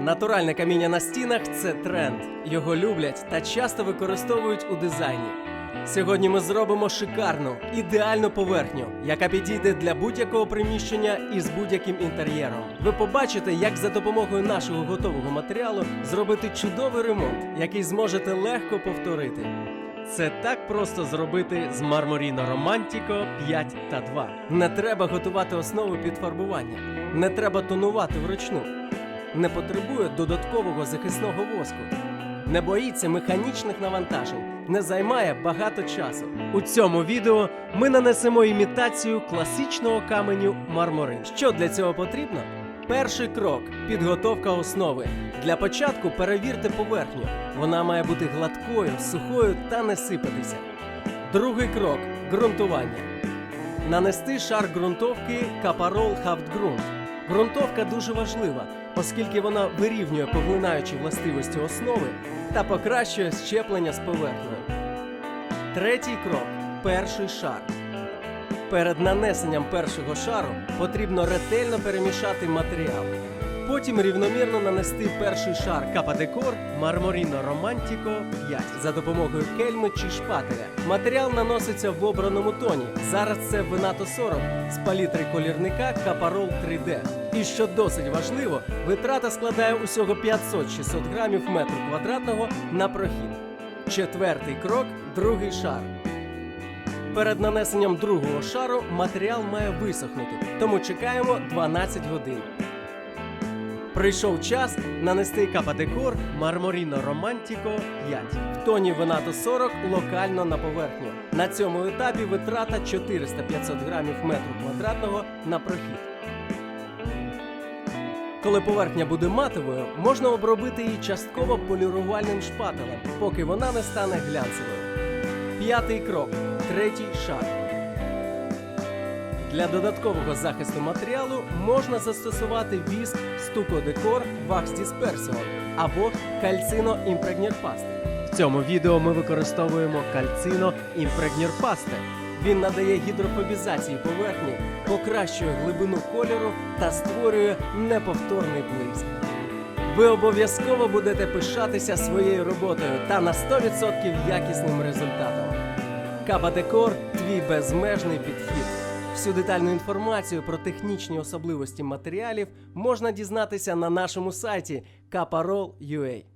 Натуральне каміння на стінах це тренд. Його люблять та часто використовують у дизайні. Сьогодні ми зробимо шикарну, ідеальну поверхню, яка підійде для будь-якого приміщення із будь-яким інтер'єром. Ви побачите, як за допомогою нашого готового матеріалу зробити чудовий ремонт, який зможете легко повторити. Це так просто зробити з Marmorino Romantico 5 та 2. Не треба готувати основу під фарбування, не треба тонувати вручну, не потребує додаткового захисного воску, не боїться механічних навантажень, не займає багато часу. У цьому відео ми нанесемо імітацію класичного каменю мармурин. Що для цього потрібно? Перший крок підготовка основи. Для початку перевірте поверхню. Вона має бути гладкою, сухою та не сипатися. Другий крок ґрунтування. Нанести шар ґрунтовки Капарол Хафтґрунт. Ґрунтовка дуже важлива, оскільки вона вирівнює поглинаючі властивості основи та покращує щеплення з поверхнею. Третій крок перший шар. Перед нанесенням першого шару потрібно ретельно перемішати матеріал. Потім рівномірно нанести перший шар Кападекор Marmorino Romantico 5 за допомогою кельми чи шпателя. Матеріал наноситься в обраному тоні. Зараз це Venato 40 з палітри колірника Капарол 3D. І що досить важливо, витрата складає усього 500-600 грамів метру квадратного на прохід. Четвертий крок другий шар. Перед нанесенням другого шару матеріал має висохнути, тому чекаємо 12 годин. Прийшов час нанести кападекор Marmorino Romantico 5 в тоні Venato 40 локально на поверхню. На цьому етапі витрата 400-500 грамів метру квадратного на прохід. Коли поверхня буде матовою, можна обробити її частково полірувальним шпателем, поки вона не стане глянцевою. П'ятий крок третій шар. Для додаткового захисту матеріалу можна застосувати віск стукодекор Wax Dispersion або кальцино імпрегнір пасти. В цьому відео ми використовуємо кальцино імпрегнір пасти. Він надає гідрофобізації поверхні, покращує глибину кольору та створює неповторний блиск. Ви обов'язково будете пишатися своєю роботою та на 100% якісним результатом. Каба Декор твій безмежний підхід. Всю детальну інформацію про технічні особливості матеріалів можна дізнатися на нашому сайті kaparol.ua.